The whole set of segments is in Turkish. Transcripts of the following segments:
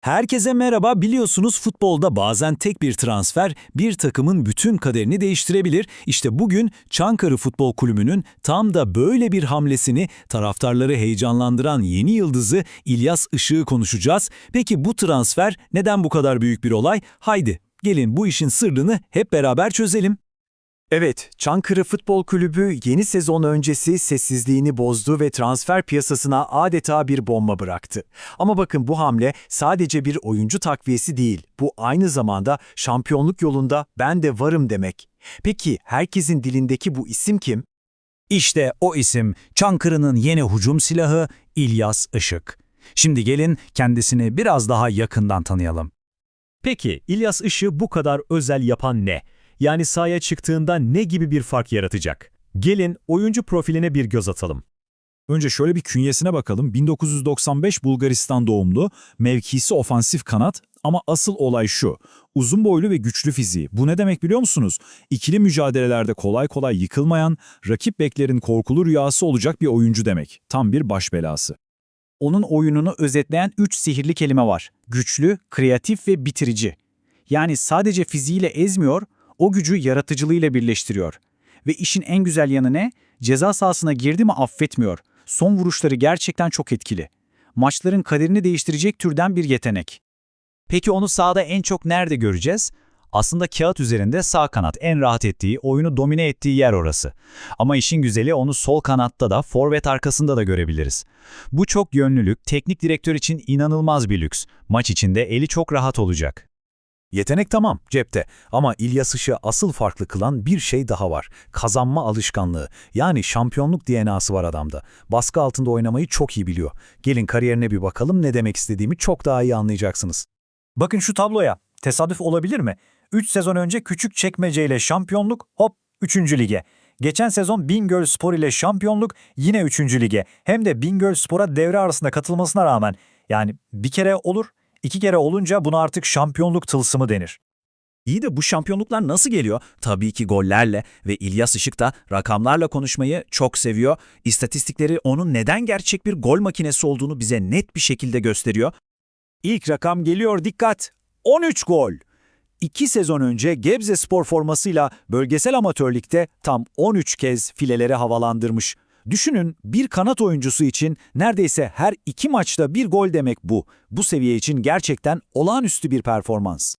Herkese merhaba. Biliyorsunuz futbolda bazen tek bir transfer bir takımın bütün kaderini değiştirebilir. İşte bugün Çankırı Futbol Kulübü'nün tam da böyle bir hamlesini taraftarları heyecanlandıran yeni yıldızı İlyas Işık'ı konuşacağız. Peki bu transfer neden bu kadar büyük bir olay? Haydi gelin bu işin sırrını hep beraber çözelim. Evet, Çankırı Futbol Kulübü yeni sezon öncesi sessizliğini bozdu ve transfer piyasasına adeta bir bomba bıraktı. Ama bakın bu hamle sadece bir oyuncu takviyesi değil, bu aynı zamanda şampiyonluk yolunda ben de varım demek. Peki herkesin dilindeki bu isim kim? İşte o isim Çankırı'nın yeni hücum silahı İlyas Işık. Şimdi gelin kendisini biraz daha yakından tanıyalım. Peki İlyas Işık'ı bu kadar özel yapan ne? Yani sahaya çıktığında ne gibi bir fark yaratacak? Gelin oyuncu profiline bir göz atalım. Önce şöyle bir künyesine bakalım. 1995 Bulgaristan doğumlu, mevkisi ofansif kanat ama asıl olay şu. Uzun boylu ve güçlü fiziği. Bu ne demek biliyor musunuz? İkili mücadelelerde kolay kolay yıkılmayan, rakip beklerin korkulu rüyası olacak bir oyuncu demek. Tam bir baş belası. Onun oyununu özetleyen üç sihirli kelime var. Güçlü, kreatif ve bitirici. Yani sadece fiziğiyle ezmiyor, o gücü yaratıcılığıyla birleştiriyor. Ve işin en güzel yanı ne? Ceza sahasına girdi mi affetmiyor. Son vuruşları gerçekten çok etkili. Maçların kaderini değiştirecek türden bir yetenek. Peki onu sahada en çok nerede göreceğiz? Aslında kağıt üzerinde sağ kanat en rahat ettiği, oyunu domine ettiği yer orası. Ama işin güzeli onu sol kanatta da, forvet arkasında da görebiliriz. Bu çok yönlülük, teknik direktör için inanılmaz bir lüks. Maç içinde eli çok rahat olacak. Yetenek tamam, cepte. Ama İlyas Işık'ı asıl farklı kılan bir şey daha var. Kazanma alışkanlığı. Yani şampiyonluk DNA'sı var adamda. Baskı altında oynamayı çok iyi biliyor. Gelin kariyerine bir bakalım ne demek istediğimi çok daha iyi anlayacaksınız. Bakın şu tabloya. Tesadüf olabilir mi? 3 sezon önce küçük çekmece ile şampiyonluk, hop 3. lige. Geçen sezon Bingöl Spor ile şampiyonluk, yine 3. lige. Hem de Bingöl Spor'a devre arasında katılmasına rağmen. Yani bir kere olur, iki kere olunca buna artık şampiyonluk tılsımı denir. İyi de bu şampiyonluklar nasıl geliyor? Tabii ki gollerle ve İlyas Işık da rakamlarla konuşmayı çok seviyor. İstatistikleri onun neden gerçek bir gol makinesi olduğunu bize net bir şekilde gösteriyor. İlk rakam geliyor dikkat. 13 gol. 2 sezon önce Gebze Spor formasıyla bölgesel amatörlükte tam 13 kez fileleri havalandırmış. Düşünün bir kanat oyuncusu için neredeyse her iki maçta bir gol demek bu. Bu seviye için gerçekten olağanüstü bir performans.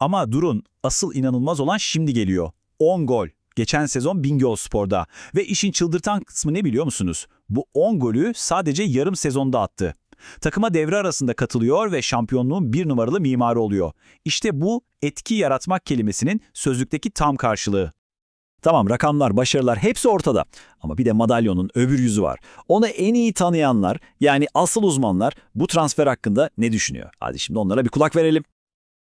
Ama durun, asıl inanılmaz olan şimdi geliyor. 10 gol. Geçen sezon Bingöl Spor'da. Ve işin çıldırtan kısmı ne biliyor musunuz? Bu 10 golü sadece yarım sezonda attı. Takıma devre arasında katılıyor ve şampiyonluğun bir numaralı mimarı oluyor. İşte bu etki yaratmak kelimesinin sözlükteki tam karşılığı. Tamam rakamlar, başarılar hepsi ortada. Ama bir de madalyonun öbür yüzü var. Onu en iyi tanıyanlar yani asıl uzmanlar bu transfer hakkında ne düşünüyor? Hadi şimdi onlara bir kulak verelim.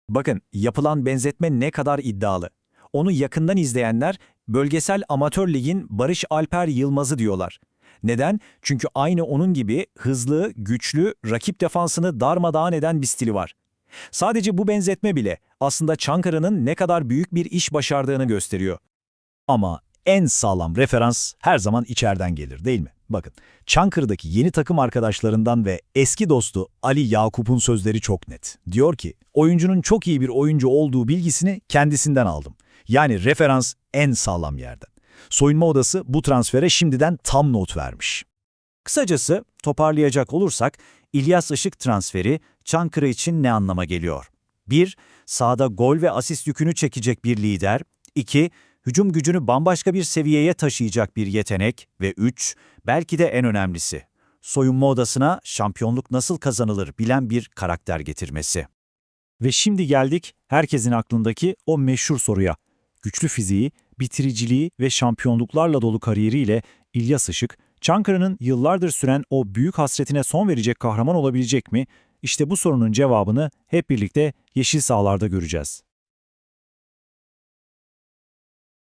Bakın yapılan benzetme ne kadar iddialı. Onu yakından izleyenler bölgesel amatör ligin Barış Alper Yılmaz'ı diyorlar. Neden? Çünkü aynı onun gibi hızlı, güçlü, rakip defansını darmadağın eden bir stili var. Sadece bu benzetme bile aslında Çankırı'nın ne kadar büyük bir iş başardığını gösteriyor. Ama en sağlam referans her zaman içeriden gelir değil mi? Bakın, Çankırı'daki yeni takım arkadaşlarından ve eski dostu Ali Yakup'un sözleri çok net. Diyor ki, oyuncunun çok iyi bir oyuncu olduğu bilgisini kendisinden aldım. Yani referans en sağlam yerden. Soyunma odası bu transfere şimdiden tam not vermiş. Kısacası toparlayacak olursak İlyas Işık transferi Çankırı için ne anlama geliyor? 1. Sahada gol ve asist yükünü çekecek bir lider. 2. Hücum gücünü bambaşka bir seviyeye taşıyacak bir yetenek. Ve 3. Belki de en önemlisi. Soyunma odasına şampiyonluk nasıl kazanılır bilen bir karakter getirmesi. Ve şimdi geldik herkesin aklındaki o meşhur soruya. Güçlü fiziği, bitiriciliği ve şampiyonluklarla dolu kariyeriyle İlyas Işık, Çankırı'nın yıllardır süren o büyük hasretine son verecek kahraman olabilecek mi? İşte bu sorunun cevabını hep birlikte yeşil sahalarda göreceğiz.